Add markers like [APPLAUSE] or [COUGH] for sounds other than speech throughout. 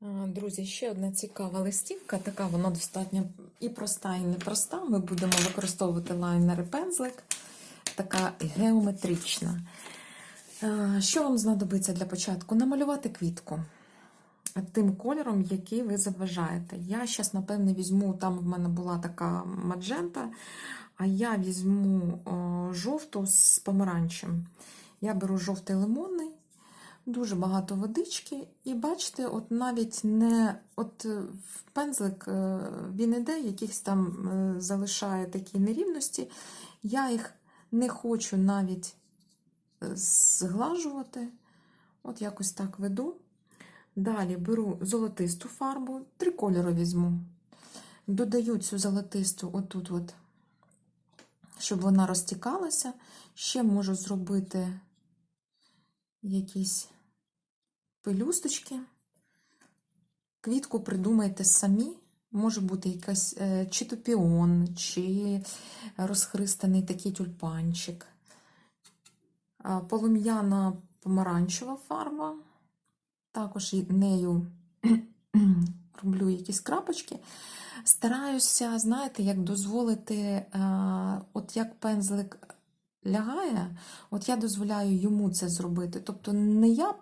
Друзі, ще одна цікава листівка. Така вона достатньо і проста, і непроста. Ми будемо використовувати лайнер і пензлик. Така геометрична. Е, Що вам знадобиться для початку? Намалювати квітку тим кольором, який ви заважаєте. Я зараз, напевне, візьму, там в мене була така маджента, а я візьму жовту з помаранчем. Я беру жовтий лимонний. Дуже багато водички, і бачите, от навіть не от е, в пензлик е, він іде, якихось там е, залишає такі нерівності. Я їх не хочу навіть зглажувати. От якось так веду. Далі беру золотисту фарбу, три кольори візьму. Додаю цю золотисту отут, от, щоб вона розтікалася. Ще можу зробити якісь пелюсточки. Квітку придумайте самі. Може бути якась е, чи топіон, чи розхристаний такий тюльпанчик. Полум'яна помаранчева фарба. Також нею [CLEARS THROAT] роблю якісь крапочки. Стараюся, знаєте, як дозволити, от як пензлик лягає, от я дозволяю йому це зробити. Тобто не я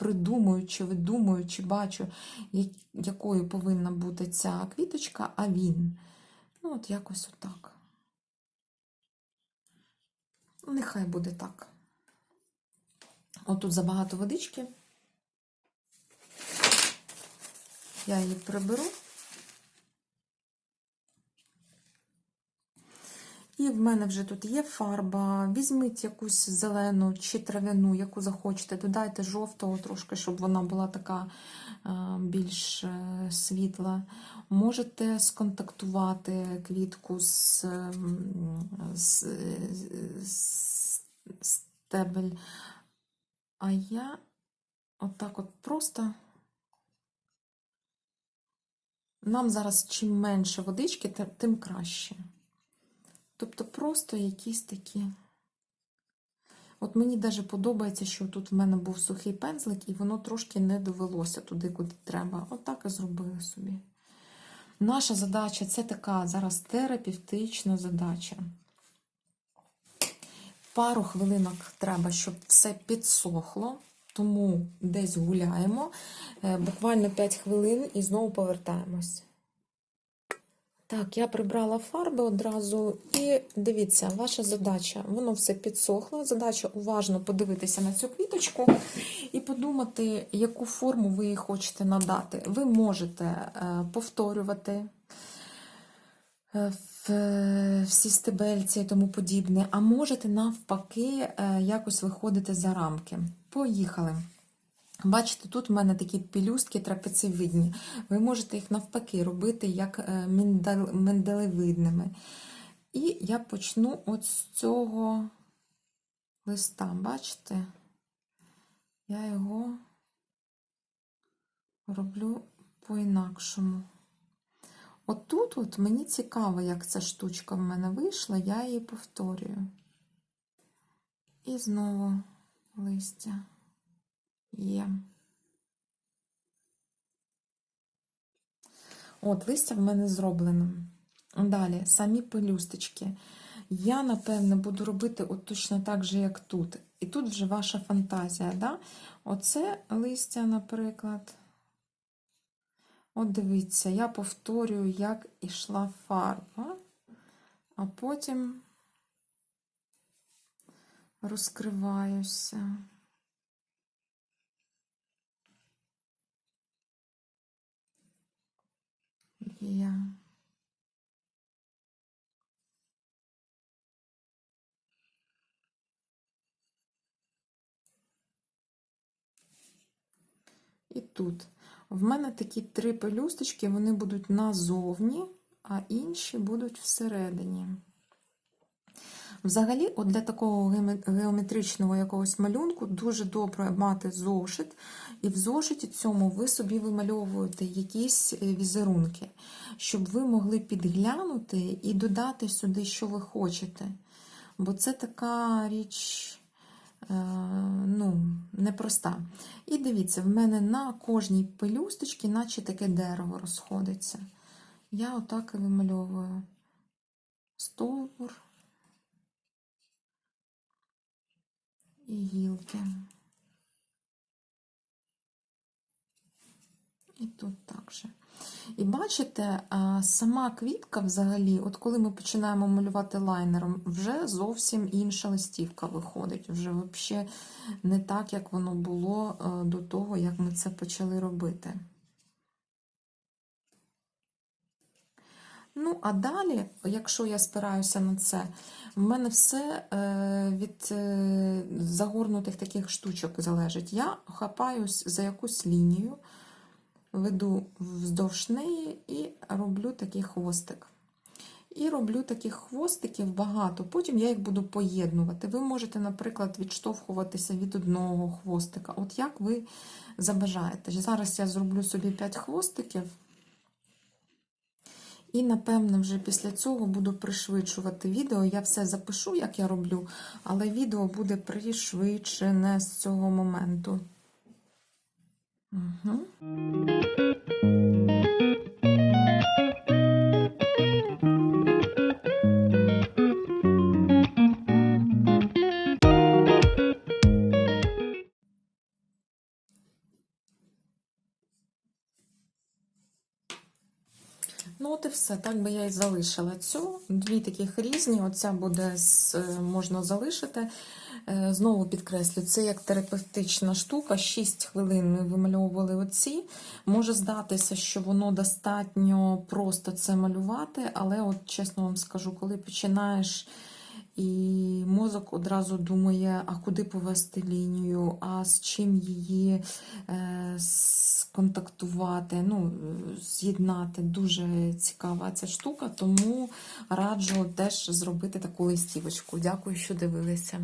придумую, чи видумую, чи бачу, якою повинна бути ця квіточка, а він. Ну, от якось отак. Нехай буде так. Отут забагато водички. Я її приберу. І в мене вже тут є фарба. Візьміть якусь зелену чи трав'яну, яку захочете. Додайте жовтого трошки, щоб вона була така більш е, світла. Можете сконтактувати квітку з, з, з стебель. А я отак от просто. Нам зараз чим менше водички, тим краще. Тобто просто якісь такі. От мені навіть подобається, що тут в мене був сухий пензлик, і воно трошки не довелося туди, куди треба. Отак і зробили собі. Наша задача це така зараз терапевтична задача. Пару хвилинок треба, щоб все підсохло, тому десь гуляємо. Е, буквально 5 хвилин і знову повертаємось. Так, я прибрала фарби одразу, і дивіться, ваша задача, воно все підсохло. Задача уважно подивитися на цю квіточку і подумати, яку форму ви їй хочете надати. Ви можете е, повторювати е, всі стебельці і тому подібне, а можете навпаки е, якось виходити за рамки. Поїхали. Бачите, тут в мене такі пелюстки трапецевидні. Ви можете їх навпаки робити як е, менделевидними. І я почну от з цього листа, бачите? Я його роблю по-інакшому. Отут от мені цікаво, як ця штучка в мене вийшла, я її повторюю. І знову листя. Є. От, листя в мене зроблено. Далі, самі пелюсточки. Я, напевне, буду робити от точно так же, як тут. І тут вже ваша фантазія. Да? Оце листя, наприклад. От дивіться, я повторюю, як ішла фарба, а потім розкриваюся. Є. І тут. В мене такі три пелюсточки, вони будуть назовні, а інші будуть всередині. Взагалі, от для такого геометричного якогось малюнку дуже добре мати зошит, і в зошиті цьому ви собі вимальовуєте якісь е, візерунки, щоб ви могли підглянути і додати сюди, що ви хочете. Бо це така річ е, ну, непроста. І дивіться, в мене на кожній пелюсточці, наче таке дерево розходиться. Я отак і вимальовую стовбур і. І тут також. І бачите, сама квітка взагалі, от коли ми починаємо малювати лайнером, вже зовсім інша листівка виходить. Вже взагалі не так, як воно було е, до того, як ми це почали робити. Ну, а далі, якщо я спираюся на це, в мене все е, від е, загорнутих таких штучок залежить. Я хапаюсь за якусь лінію, веду вздовж неї і роблю такий хвостик. І роблю таких хвостиків багато. Потім я їх буду поєднувати. Ви можете, наприклад, відштовхуватися від одного хвостика. От як ви забажаєте. Зараз я зроблю собі 5 хвостиків. І, напевно, вже після цього буду пришвидшувати відео. Я все запишу, як я роблю, але відео буде пришвидшене з цього моменту. Угу. Ну, от і все. Так би я і залишила цю. Дві таких різні. Оця буде е, можна залишити. Е, Знову підкреслю, це як терапевтична штука. 6 хвилин ми вимальовували оці. Може здатися, що воно достатньо просто це малювати, але, от чесно вам скажу, коли починаєш. І мозок одразу думає, а куди повести лінію, а з чим її е, сконтактувати, ну, з'єднати. Дуже цікава ця штука, тому раджу теж зробити таку листівочку. Дякую, що дивилися.